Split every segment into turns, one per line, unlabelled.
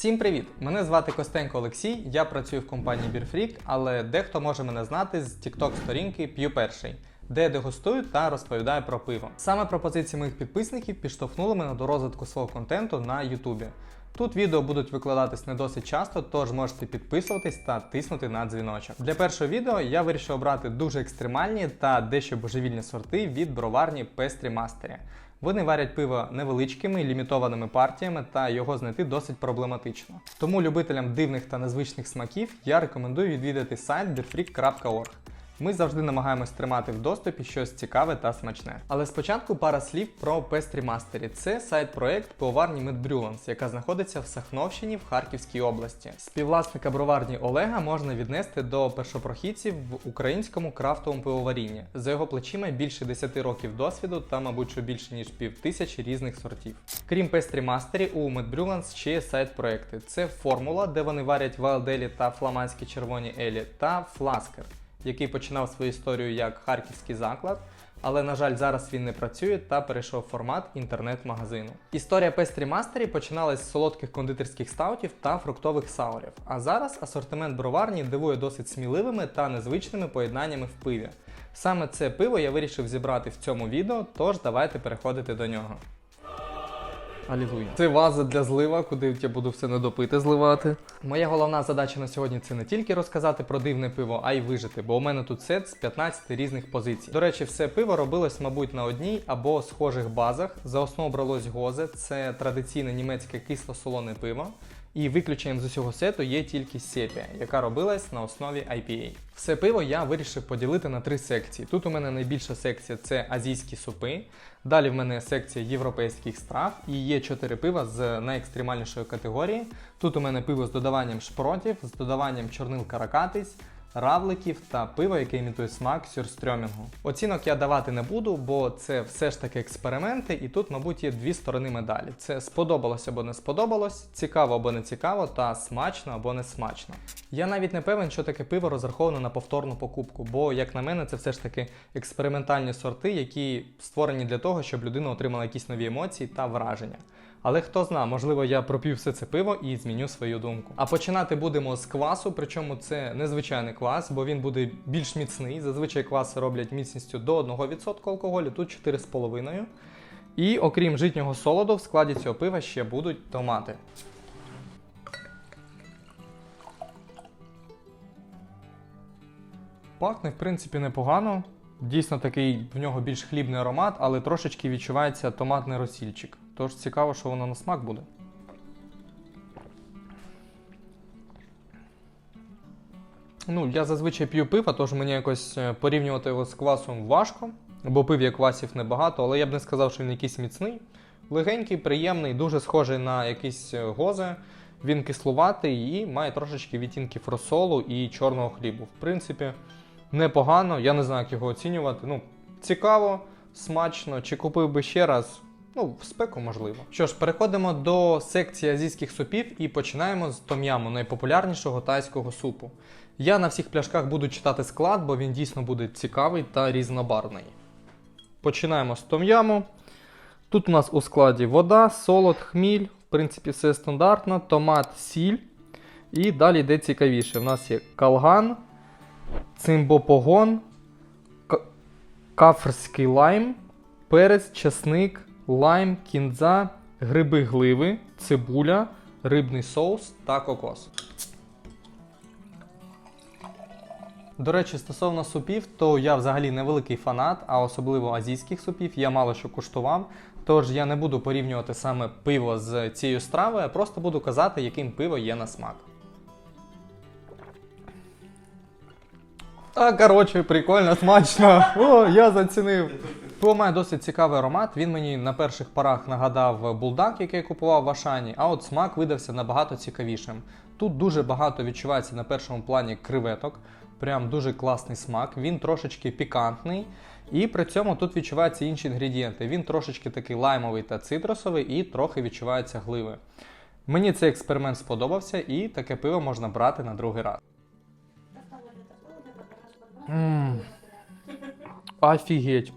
Всім привіт! Мене звати Костенко Олексій, я працюю в компанії Бірфрік, але дехто може мене знати з TikTok сторінки П'ю перший, де я дегустую та розповідаю про пиво. Саме пропозиції моїх підписників підштовхнули мене до розвитку свого контенту на Ютубі. Тут відео будуть викладатись не досить часто, тож можете підписуватись та тиснути на дзвіночок. Для першого відео я вирішив обрати дуже екстремальні та дещо божевільні сорти від броварні Пестрі Мастері. Вони варять пиво невеличкими лімітованими партіями, та його знайти досить проблематично. Тому любителям дивних та незвичних смаків я рекомендую відвідати сайт beerfreak.org. Ми завжди намагаємось тримати в доступі щось цікаве та смачне. Але спочатку пара слів про Пестрі Мастері. Це сайт-проект пивоварні Медбрюланс, яка знаходиться в Сахновщині в Харківській області. Співвласника броварні Олега можна віднести до першопрохідців в українському крафтовому пивоварінні. За його плечима більше 10 років досвіду та, мабуть, що більше ніж пів тисячі різних сортів. Крім Пестрі Мастері, у Медбрюланс ще є сайт-проекти. Це формула, де вони варять вайлделі та фламандські червоні елі, та фласкер який починав свою історію як харківський заклад, але, на жаль, зараз він не працює та перейшов в формат інтернет-магазину. Історія Пестрі Мастері починалась з солодких кондитерських стаутів та фруктових саурів. А зараз асортимент броварні дивує досить сміливими та незвичними поєднаннями в пиві. Саме це пиво я вирішив зібрати в цьому відео, тож давайте переходити до нього. Алілуя. Це ваза для злива, куди я буду все недопити зливати. Моя головна задача на сьогодні це не тільки розказати про дивне пиво, а й вижити, бо у мене тут сет з 15 різних позицій. До речі, все пиво робилось, мабуть, на одній або схожих базах. За основу бралось гозе, це традиційне німецьке кисло-солоне пиво. І виключенням з усього сету є тільки сепія, яка робилась на основі IPA. Все пиво я вирішив поділити на три секції. Тут у мене найбільша секція це азійські супи. Далі в мене секція європейських страв і є чотири пива з найекстремальнішої категорії. Тут у мене пиво з додаванням шпротів, з додаванням чорнил каракатиць, равликів та пиво, яке імітує смак сюрстрьомінгу. Оцінок я давати не буду, бо це все ж таки експерименти, і тут, мабуть, є дві сторони медалі: це сподобалось або не сподобалось, цікаво або не цікаво, та смачно або не смачно. Я навіть не певен, що таке пиво розраховане на повторну покупку, бо, як на мене, це все ж таки експериментальні сорти, які створені для того, щоб людина отримала якісь нові емоції та враження. Але хто зна, можливо, я пропів все це пиво і зміню свою думку. А починати будемо з квасу, причому це незвичайний квас, бо він буде більш міцний. Зазвичай кваси роблять міцністю до 1% алкоголю, тут 4,5%. І окрім житнього солоду, в складі цього пива ще будуть томати. Пахне, в принципі, непогано. Дійсно такий в нього більш хлібний аромат, але трошечки відчувається томатний розсільчик. Тож цікаво, що воно на смак буде. Ну, я зазвичай п'ю пиво, тож мені якось е, порівнювати його з квасом важко, бо пив я квасів небагато, але я б не сказав, що він якийсь міцний. Легенький, приємний, дуже схожий на якісь е, гози. Він кислуватий і має трошечки відтінків розсолу і чорного хлібу. В принципі, непогано, я не знаю, як його оцінювати. Ну, цікаво, смачно, чи купив би ще раз. Ну, в спеку можливо. Що ж, переходимо до секції азійських супів і починаємо з том'яму, найпопулярнішого тайського супу. Я на всіх пляшках буду читати склад, бо він дійсно буде цікавий та різнобарвний. Починаємо з том'яму. Тут у нас у складі вода, солод, хміль, в принципі, все стандартно, томат, сіль. І далі йде цікавіше. У нас є калган, цимбопогон, кафрський лайм, перець, чесник, лайм, кінза, гриби гливи, цибуля, рибний соус та кокос. До речі, стосовно супів, то я взагалі невеликий фанат, а особливо азійських супів, я мало що куштував. Тож я не буду порівнювати саме пиво з цією стравою, а просто буду казати, яким пиво є на смак. Та, коротше, прикольно, смачно. О, я зацінив. Пиво має досить цікавий аромат. Він мені на перших порах нагадав булдак, який я купував в Ашані, а от смак видався набагато цікавішим. Тут дуже багато відчувається на першому плані креветок. Прям дуже класний смак. Він трошечки пікантний. І при цьому тут відчуваються інші інгредієнти. Він трошечки такий лаймовий та цитрусовий, і трохи відчуваються гливи. Мені цей експеримент сподобався, і таке пиво можна брати на другий раз. Офігеть.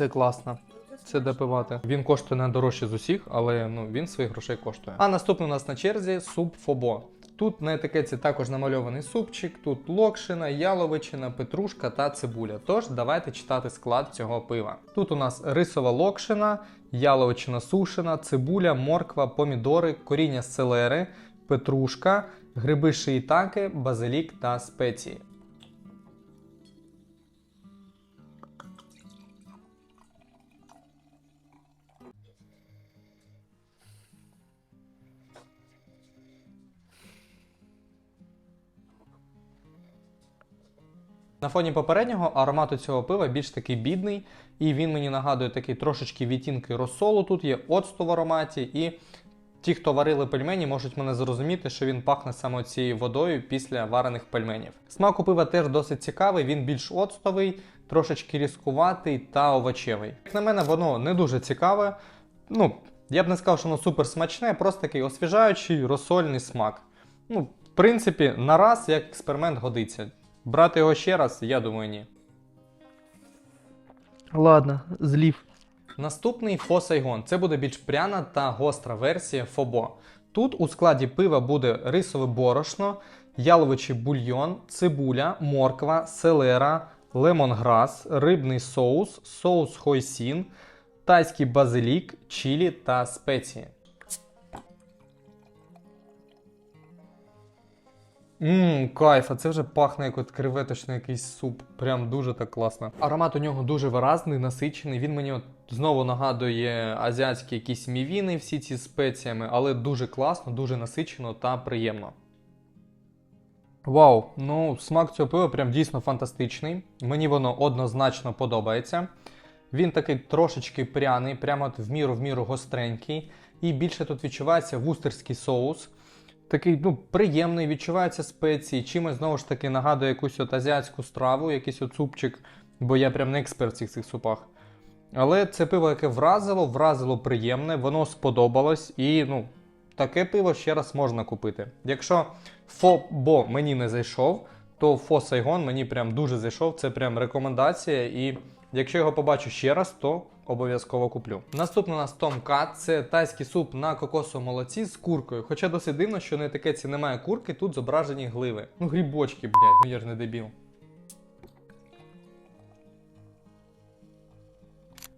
Це класно. це де пивати. Він коштує найдорожче з усіх, але ну він своїх грошей коштує. А наступний у нас на черзі суп Фобо. Тут на етикетці також намальований супчик, тут локшина, яловичина, петрушка та цибуля. Тож давайте читати склад цього пива. Тут у нас рисова локшина, яловичина сушена, цибуля, морква, помідори, коріння селери, петрушка, гриби шиїтаки, базилік та спеції. На фоні попереднього аромату цього пива більш такий бідний, і він мені нагадує такий трошечки відтінки розсолу. Тут є оцту в ароматі, і ті, хто варили пельмені, можуть мене зрозуміти, що він пахне саме цією водою після варених пельменів. Смак у пива теж досить цікавий, він більш оцтовий, трошечки різкуватий та овочевий. Як на мене, воно не дуже цікаве. Ну, я б не сказав, що воно супер смачне, просто такий освіжаючий розсольний смак. Ну, в принципі, на раз як експеримент годиться. Брати його ще раз, я думаю, ні.
Ладно, злів.
Наступний Фо Сайгон. Це буде більш пряна та гостра версія Фобо. Тут у складі пива буде рисове борошно, яловичий бульйон, цибуля, морква, селера, лемонграс, рибний соус, соус хойсін, тайський базилік, чілі та спеції. Ммм, кайф, а це вже пахне як от креветочний якийсь суп. Прям дуже так класно. Аромат у нього дуже виразний, насичений. Він мені от знову нагадує азіатські якісь мівіни, всі ці спеціями, але дуже класно, дуже насичено та приємно. Вау, ну смак цього пива прям дійсно фантастичний. Мені воно однозначно подобається. Він такий трошечки пряний, прямо в міру в міру гостренький. І більше тут відчувається вустерський соус. Такий ну, приємний, відчуваються спеції. Чимось знову ж таки нагадує якусь от азіатську страву, якийсь от супчик, бо я прям не експерт в цих, цих супах. Але це пиво, яке вразило, вразило приємне, воно сподобалось і ну, таке пиво ще раз можна купити. Якщо Фобо мені не зайшов, то Фо Сайгон мені прям дуже зайшов. Це прям рекомендація. І якщо його побачу ще раз, то обов'язково куплю. Наступний у нас Том Кат, це тайський суп на кокосовому молоці з куркою. Хоча досить дивно, що на етикетці немає курки, тут зображені гливи. Ну, грибочки, блядь, ну я ж не дебіл.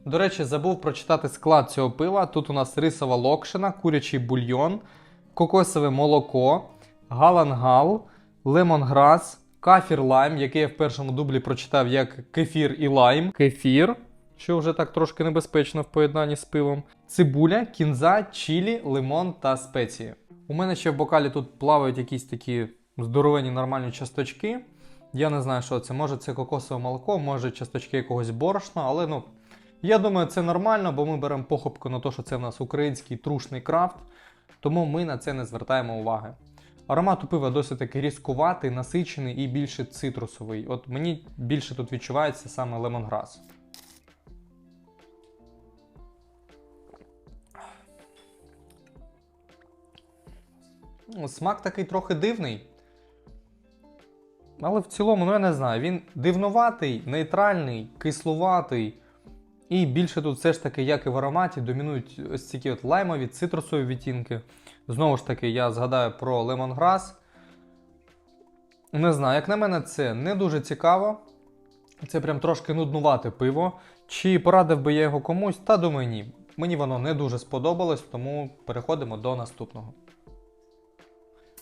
До речі, забув прочитати склад цього пива. Тут у нас рисова локшина, курячий бульйон, кокосове молоко, галангал, лемонграс, кафір лайм, який я в першому дублі прочитав як кефір і лайм. Кефір, що вже так трошки небезпечно в поєднанні з пивом. Цибуля, кінза, чілі, лимон та спеції. У мене ще в бокалі тут плавають якісь такі здоровені нормальні часточки. Я не знаю, що це. Може це кокосове молоко, може часточки якогось борошна, але ну. Я думаю, це нормально, бо ми беремо похопку на те, що це в нас український трушний крафт, тому ми на це не звертаємо уваги. Аромат у пива досить таки різкуватий, насичений і більше цитрусовий. От мені більше тут відчувається саме лемонграс. Смак такий трохи дивний. Але в цілому, ну я не знаю, він дивнуватий, нейтральний, кислуватий. І більше тут все ж таки, як і в ароматі, домінують ось ці от лаймові, цитрусові відтінки. Знову ж таки, я згадаю про лемонграс. Не знаю, як на мене, це не дуже цікаво. Це прям трошки нуднувате пиво. Чи порадив би я його комусь? Та думаю, ні. Мені воно не дуже сподобалось, тому переходимо до наступного.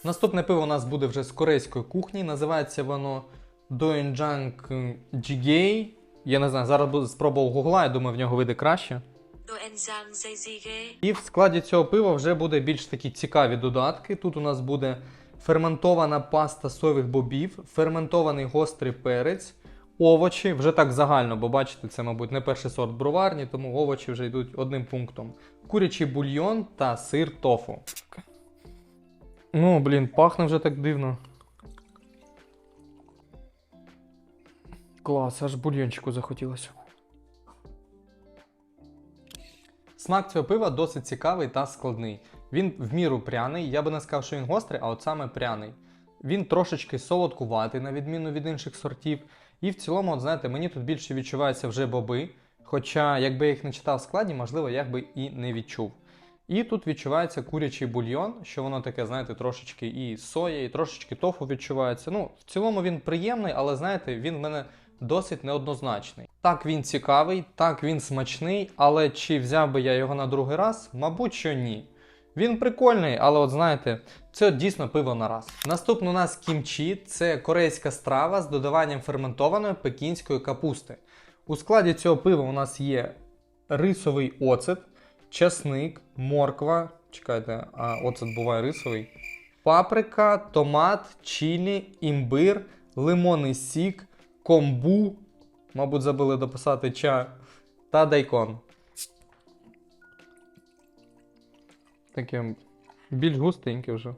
Наступне пиво у нас буде вже з корейської кухні. Називається воно Doenjang Jjigae. Я не знаю, зараз буду спробував гугла, я думаю, в нього вийде краще. І в складі цього пива вже буде більш такі цікаві додатки. Тут у нас буде ферментована паста соєвих бобів, ферментований гострий перець, овочі, вже так загально, бо бачите, це, мабуть, не перший сорт броварні, тому овочі вже йдуть одним пунктом. Курячий бульйон та сир тофу. Ну, блін, пахне вже так дивно. Клас, аж бульйончику захотілося. Смак цього пива досить цікавий та складний. Він в міру пряний, я би не сказав, що він гострий, а от саме пряний. Він трошечки солодкуватий, на відміну від інших сортів. І в цілому, от знаєте, мені тут більше відчуваються вже боби. Хоча, якби я їх не читав в складі, можливо, я би і не відчув. І тут відчувається курячий бульйон, що воно таке, знаєте, трошечки і соя, і трошечки тофу відчувається. Ну, в цілому він приємний, але знаєте, він в мене досить неоднозначний. Так він цікавий, так він смачний, але чи взяв би я його на другий раз? Мабуть, що ні. Він прикольний, але от знаєте, це дійсно пиво на раз. Наступно у нас кімчі це корейська страва з додаванням ферментованої пекінської капусти. У складі цього пива у нас є рисовий оцет, часник, морква. Чекайте, а оцет буває рисовий. Паприка, томат, чилі, імбир, лимонний сік, комбу. Мабуть, забули дописати ча та дайкон. Таке більш густеньке вже.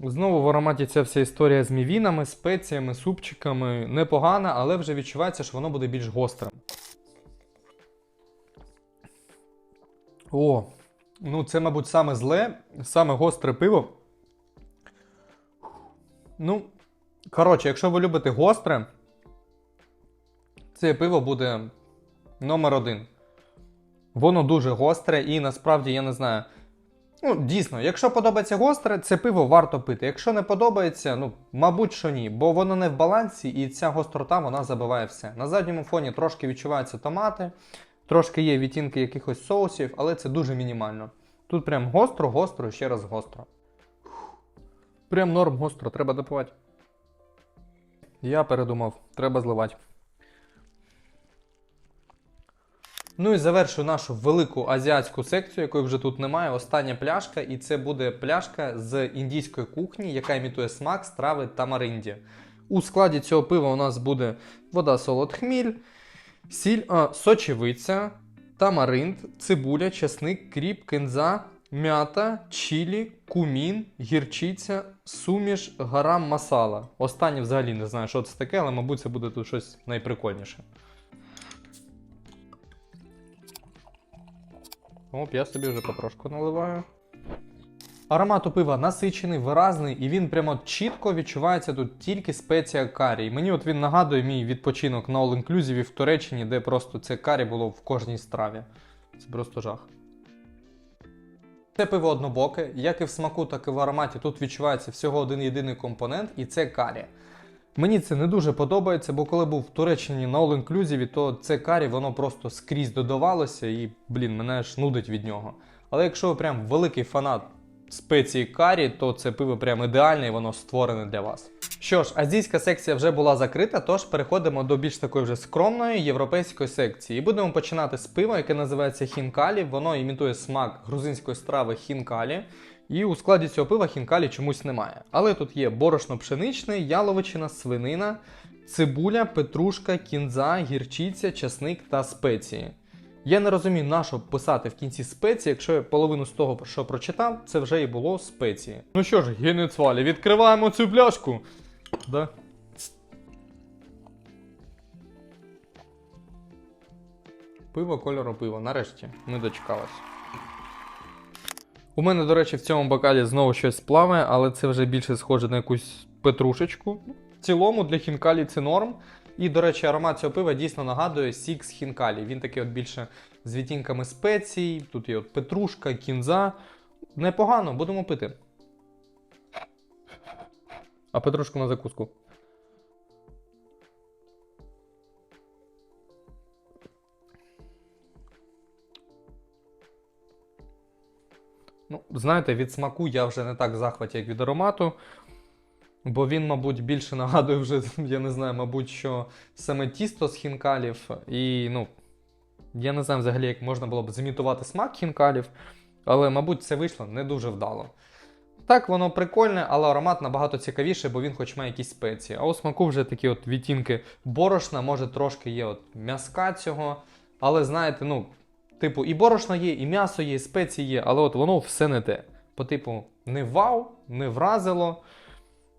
Знову в ароматі ця вся історія з мівінами, спеціями, супчиками непогана, але вже відчувається, що воно буде більш гострим. О, ну це, мабуть, саме зле, саме гостре пиво. Ну, коротше, якщо ви любите гостре, це пиво буде номер один. Воно дуже гостре і насправді я не знаю. Ну, дійсно, якщо подобається гостре, це пиво варто пити. Якщо не подобається, ну, мабуть, що ні, бо воно не в балансі, і ця гострота вона забиває все. На задньому фоні трошки відчуваються томати, трошки є відтінки якихось соусів, але це дуже мінімально. Тут прям гостро, гостро, і ще раз гостро. Прям норм гостро, треба допивати. Я передумав, треба зливати. Ну і завершую нашу велику азіатську секцію, якої вже тут немає. Остання пляшка, і це буде пляшка з індійської кухні, яка імітує смак страви тамаринді. У складі цього пива у нас буде вода, солод, хміль, сіль, а, сочевиця, тамаринд, цибуля, часник, кріп, кинза, м'ята, чілі, кумін, гірчиця, суміш, гарам масала. Останнє взагалі не знаю, що це таке, але, мабуть, це буде тут щось найприкольніше. Оп, я собі вже потрошку наливаю. Аромат у пива насичений, виразний, і він прямо чітко відчувається тут тільки спеція карі. Мені от він нагадує мій відпочинок на all-inclusive в Туреччині, де просто це карі було в кожній страві. Це просто жах. Це пиво однобоке, як і в смаку, так і в ароматі тут відчувається всього один єдиний компонент, і це карі. Мені це не дуже подобається, бо коли був в Туреччині на All Inclusive, то це карі воно просто скрізь додавалося і, блін, мене аж нудить від нього. Але якщо ви прям великий фанат спеції карі, то це пиво прям ідеальне і воно створене для вас. Що ж, азійська секція вже була закрита, тож переходимо до більш такої вже скромної європейської секції. І будемо починати з пива, яке називається хінкалі. Воно імітує смак грузинської страви хінкалі. І у складі цього пива хінкалі чомусь немає. Але тут є борошно пшеничне, яловичина, свинина, цибуля, петрушка, кінза, гірчиця, часник та спеції. Я не розумію, на що писати в кінці спеції, якщо я половину з того, що прочитав, це вже і було спеції. Ну що ж, генецвалі, відкриваємо цю пляшку. Да? Пиво кольору пива. Нарешті ми дочекалися. У мене, до речі, в цьому бокалі знову щось плаває, але це вже більше схоже на якусь петрушечку. В цілому для хінкалі це норм. І, до речі, аромат цього пива дійсно нагадує сік з хінкалі. Він такий от більше з відтінками спецій. Тут є от петрушка, кінза. Непогано, будемо пити. А петрушку на закуску. Ну, знаєте, від смаку я вже не так захваті, як від аромату. Бо він, мабуть, більше нагадує вже, я не знаю, мабуть, що саме тісто з хінкалів. І, ну, я не знаю взагалі, як можна було б зімітувати смак хінкалів. Але, мабуть, це вийшло не дуже вдало. Так, воно прикольне, але аромат набагато цікавіший, бо він хоч має якісь спеції. А у смаку вже такі от відтінки борошна, може трошки є от м'язка цього. Але знаєте, ну, типу, і борошно є, і м'ясо є, і спеції є, але от воно все не те. По типу, не вау, не вразило.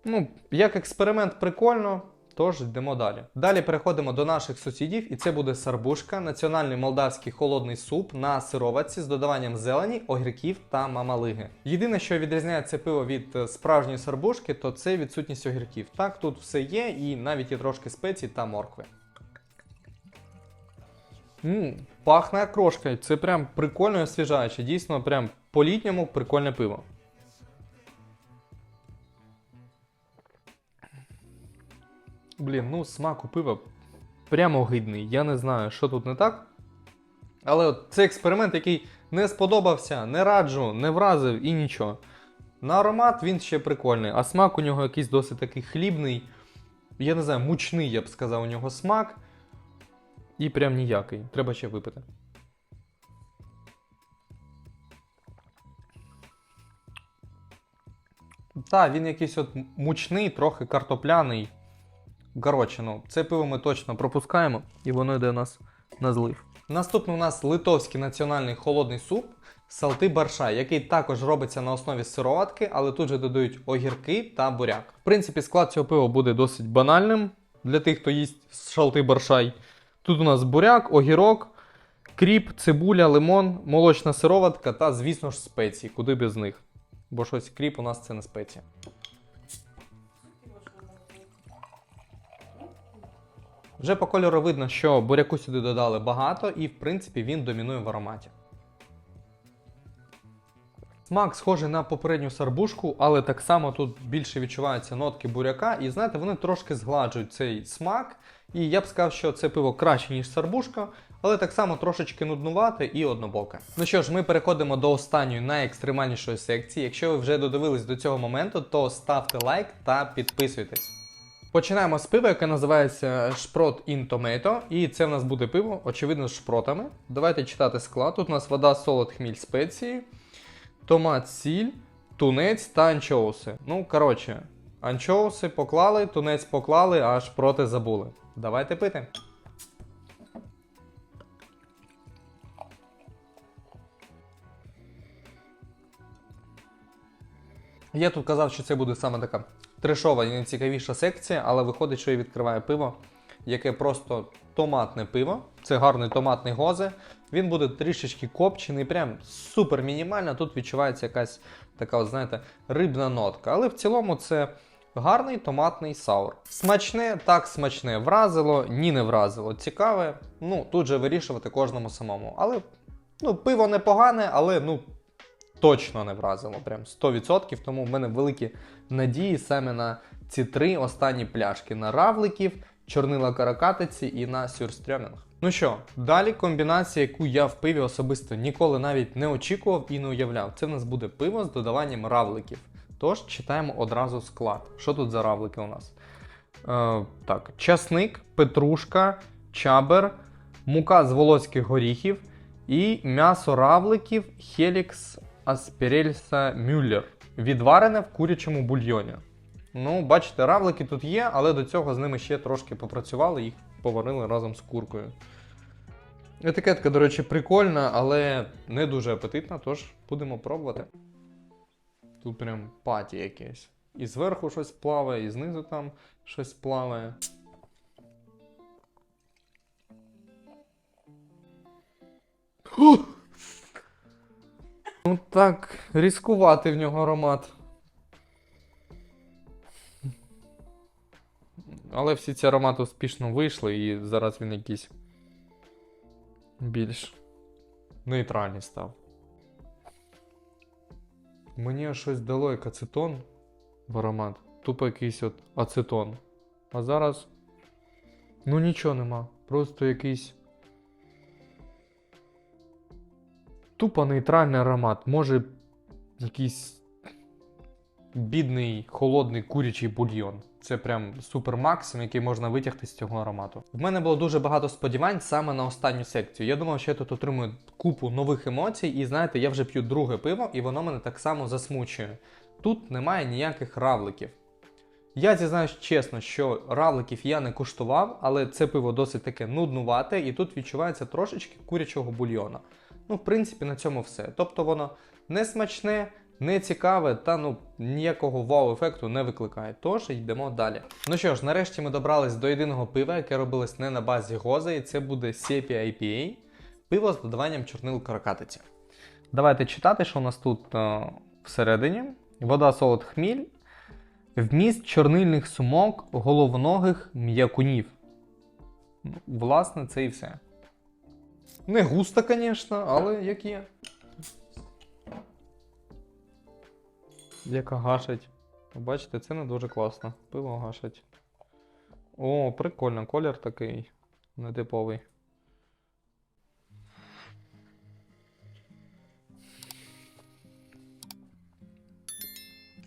Ну, як експеримент прикольно, тож йдемо далі. Далі переходимо до наших сусідів, і це буде сарбушка, національний молдавський холодний суп на сироватці з додаванням зелені, огірків та мамалиги. Єдине, що відрізняє це пиво від е, справжньої сарбушки, то це відсутність огірків. Так, тут все є, і навіть є трошки спецій та моркви. М, пахне окрошкою. Це прям прикольно і освіжаюче. Дійсно, прям по-літньому прикольне пиво. Блін, ну смак у пива прямо гидний. Я не знаю, що тут не так. Але от це експеримент, який не сподобався, не раджу, не вразив і нічого. На аромат він ще прикольний, а смак у нього якийсь досить такий хлібний. Я не знаю, мучний, я б сказав, у нього смак. І прям ніякий. Треба ще випити. Так, він якийсь от мучний, трохи картопляний. Коротше, ну, це пиво ми точно пропускаємо, і воно йде у нас на злив. Наступний у нас литовський національний холодний суп салти баршай, який також робиться на основі сироватки, але тут же додають огірки та буряк. В принципі, склад цього пива буде досить банальним для тих, хто їсть шалти баршай. Тут у нас буряк, огірок, кріп, цибуля, лимон, молочна сироватка та, звісно ж, спеції, куди без них. Бо щось кріп у нас це не спеція. Вже по кольору видно, що буряку сюди додали багато, і в принципі він домінує в ароматі. Смак схожий на попередню сарбушку, але так само тут більше відчуваються нотки буряка, і знаєте, вони трошки згладжують цей смак. І я б сказав, що це пиво краще, ніж сарбушка, але так само трошечки нуднувате і однобоке. Ну що ж, ми переходимо до останньої найекстремальнішої секції. Якщо ви вже додивились до цього моменту, то ставте лайк та підписуйтесь. Починаємо з пива, яке називається Шпрот in Tomato. І це в нас буде пиво, очевидно, з шпротами. Давайте читати склад. Тут у нас вода, солод, хміль, спеції, томат, сіль, тунець та анчоуси. Ну, коротше, анчоуси поклали, тунець поклали, а шпроти забули. Давайте пити. Я тут казав, що це буде саме така трешова найцікавіша секція, але виходить, що я відкриваю пиво, яке просто томатне пиво. Це гарний томатний гозе. Він буде трішечки копчений, прям супер мінімально. Тут відчувається якась така, знаєте, рибна нотка. Але в цілому це гарний томатний саур. Смачне, так смачне. Вразило, ні, не вразило. Цікаве. Ну, тут же вирішувати кожному самому. Але ну, пиво непогане, але ну. Точно не вразило, прям 100%. Тому в мене великі надії саме на ці три останні пляшки: на равликів, чорнила каракатиці і на сюрстрьомінг. Ну що, далі комбінація, яку я в пиві особисто ніколи навіть не очікував і не уявляв. Це в нас буде пиво з додаванням равликів. Тож читаємо одразу склад. Що тут за равлики у нас? Е, так, часник, петрушка, чабер, мука з волоських горіхів і м'ясо равликів Helix Asperelsa Müller, відварене в курячому бульйоні. Ну, бачите, равлики тут є, але до цього з ними ще трошки попрацювали, їх поварили разом з куркою. Етикетка, до речі, прикольна, але не дуже апетитна, тож будемо пробувати. Тут прям паті якесь. І зверху щось плаває, і знизу там щось плаває. Ну так, різкувати в нього аромат. Але всі ці аромати успішно вийшли, і зараз він якийсь більш нейтральний став. Мені щось дало як ацетон в аромат. Тупо якийсь от ацетон. А зараз. Ну нічого нема. Просто якийсь. Тупо нейтральний аромат. Може якийсь бідний холодний курячий бульйон. Це прям супер максимум, який можна витягти з цього аромату. В мене було дуже багато сподівань саме на останню секцію. Я думав, що я тут отримую купу нових емоцій, і знаєте, я вже п'ю друге пиво, і воно мене так само засмучує. Тут немає ніяких равликів. Я зізнаюсь чесно, що равликів я не куштував, але це пиво досить таке нуднувате, і тут відчувається трошечки курячого бульйона. Ну, в принципі, на цьому все. Тобто воно не смачне, не цікаве та ну ніякого вау-ефекту не викликає. Тож йдемо далі. Ну що ж, нарешті ми добрались до єдиного пива, яке робилось не на базі Гоза, і це буде Sepia IPA, пиво з додаванням чорнил каракатиці. Давайте читати, що у нас тут е, всередині. Вода, солод, хміль, вміст чорнильних сумок, головногих м'якунів. Ну, власне, це і все. Не густо, звісно, але як є. Яка гашить. Бачите, це не дуже класно. Пиво гашить. О, прикольно, колір такий нетиповий.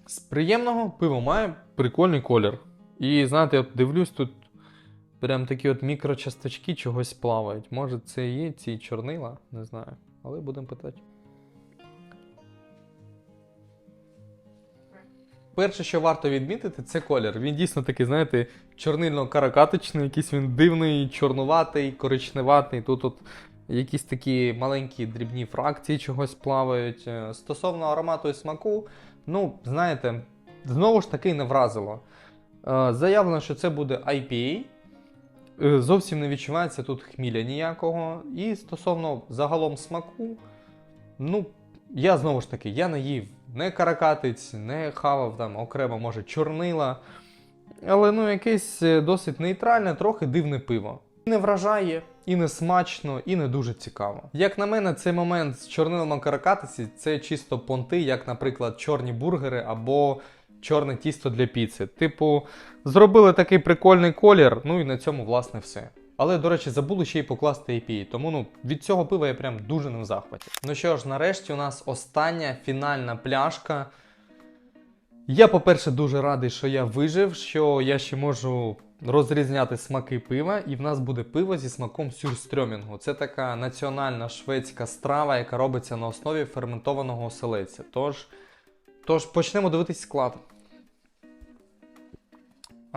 З приємного пиво має прикольний колір. І знаєте, от дивлюсь, тут прям такі от мікрочасточки чогось плавають. Може це і є ці чорнила, не знаю. Але будемо питати. Перше, що варто відмітити, це колір. Він дійсно такий, знаєте, чорнильно-каракатичний, якийсь він дивний, чорнуватий, коричневатий. Тут от якісь такі маленькі дрібні фракції чогось плавають. Е, Стосовно аромату і смаку, ну, знаєте, знову ж таки не вразило. Е, Заявлено, що це буде IPA. Е, Зовсім не відчувається тут хміля ніякого. І стосовно загалом смаку, ну, я знову ж таки, я не їв не каракатиць, не хавав там окремо, може, чорнила. Але ну, якесь е, досить нейтральне, трохи дивне пиво. Не вражає, і не смачно, і не дуже цікаво. Як на мене, цей момент з чорнилом каракатиці це чисто понти, як, наприклад, чорні бургери або чорне тісто для піци. Типу, зробили такий прикольний колір, ну і на цьому, власне, все. Але, до речі, забули ще й покласти IPA, тому ну, від цього пива я прям дуже не в захваті. Ну що ж, нарешті у нас остання фінальна пляшка. Я, по-перше, дуже радий, що я вижив, що я ще можу розрізняти смаки пива, і в нас буде пиво зі смаком сюрстрьомінгу. Це така національна шведська страва, яка робиться на основі ферментованого оселедця. Тож, тож почнемо дивитись склад.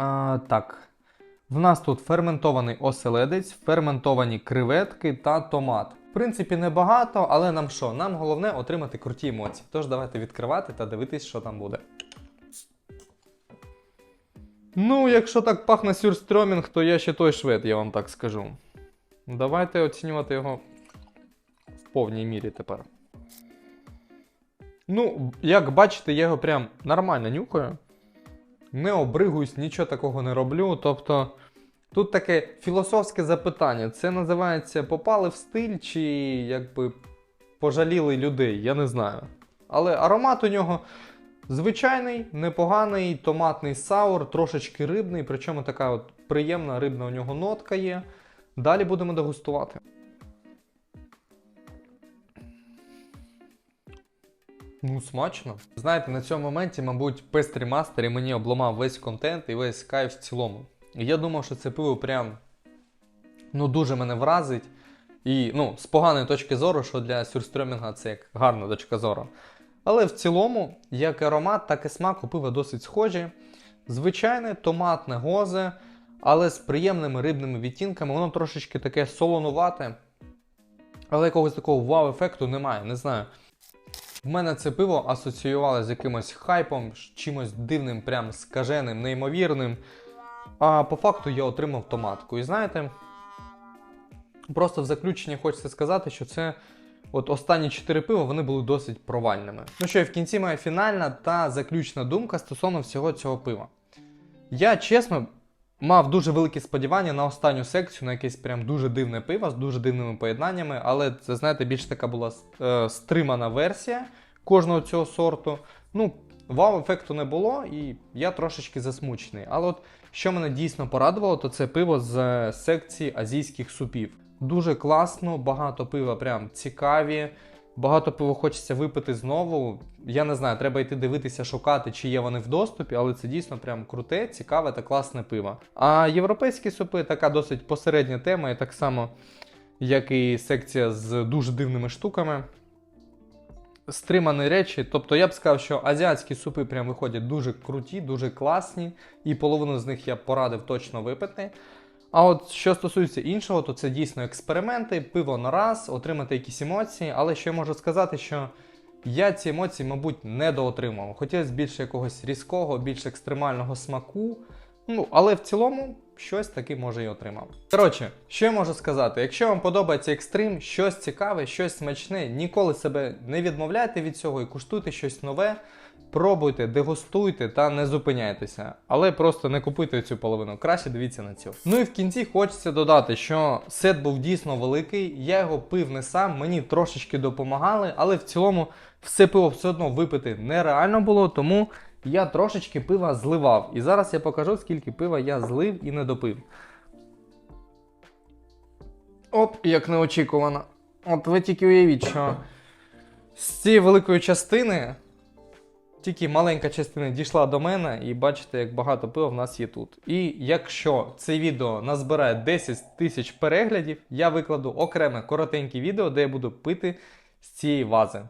А, так. В нас тут ферментований оселедець, ферментовані креветки та томат. В принципі, небагато, але нам що? Нам головне отримати круті емоції. Тож давайте відкривати та дивитись, що там буде. Ну, якщо так пахне сюрстрьомінг, то я ще той швед, я вам так скажу. Давайте оцінювати його в повній мірі тепер. Ну, як бачите, я його прям нормально нюхаю. Не обригуюсь, нічого такого не роблю. Тобто, тут таке філософське запитання. Це називається попали в стиль чи якби пожаліли людей, я не знаю. Але аромат у нього звичайний, непоганий, томатний саур, трошечки рибний, причому така от приємна рибна у нього нотка є. Далі будемо дегустувати. Ну, смачно. Знаєте, на цьому моменті, мабуть, пестрі мастері мені обламав весь контент і весь кайф в цілому. І я думав, що це пиво прям ну, дуже мене вразить. І ну, з поганої точки зору, що для сюрстрьомінга це як гарна точка зору. Але в цілому, як аромат, так і смак у пива досить схожі. Звичайне томатне гозе, але з приємними рибними відтінками, воно трошечки таке солонувате. Але якогось такого вау-ефекту немає, не знаю. В мене це пиво асоціювалося з якимось хайпом, чимось дивним, прям скаженим, неймовірним. А по факту я отримав томатку. І знаєте, просто в заключення хочеться сказати, що це от останні 4 пива вони були досить провальними. Ну що, і в кінці моя фінальна та заключна думка стосовно всього цього пива. Я чесно мав дуже великі сподівання на останню секцію, на якесь прям дуже дивне пиво з дуже дивними поєднаннями, але це, знаєте, більш така була е, стримана версія кожного цього сорту. Ну, вау-ефекту не було, і я трошечки засмучений. Але от що мене дійсно порадувало, то це пиво з е, секції азійських супів. Дуже класно, багато пива прям цікаві. Багато пива хочеться випити знову. Я не знаю, треба йти дивитися, шукати, чи є вони в доступі, але це дійсно прям круте, цікаве та класне пиво. А європейські супи така досить посередня тема, і так само, як і секція з дуже дивними штуками. Стримані речі. Тобто я б сказав, що азіатські супи прям виходять дуже круті, дуже класні, і половину з них я порадив точно випити. А от що стосується іншого, то це дійсно експерименти, пиво на раз, отримати якісь емоції. Але що я можу сказати, що я ці емоції, мабуть, недоотримав. Хотілося більше якогось різкого, більш екстремального смаку. Ну, але в цілому щось таки може і отримав. Коротше, що я можу сказати? Якщо вам подобається екстрим, щось цікаве, щось смачне, ніколи себе не відмовляйте від цього і куштуйте щось нове. Пробуйте, дегустуйте та не зупиняйтеся, але просто не купуйте цю половину. Краще дивіться на цю. Ну і в кінці хочеться додати, що сет був дійсно великий. Я його пив не сам, мені трошечки допомагали, але в цілому все пиво все одно випити нереально було, тому я трошечки пива зливав. І зараз я покажу, скільки пива я злив і не допив. Оп, як неочікувано. От ви тільки уявіть, що з цієї великої частини тільки маленька частина дійшла до мене, і бачите, як багато пива в нас є тут. І якщо це відео назбирає 10 тисяч переглядів, я викладу окреме коротеньке відео, де я буду пити з цієї вази.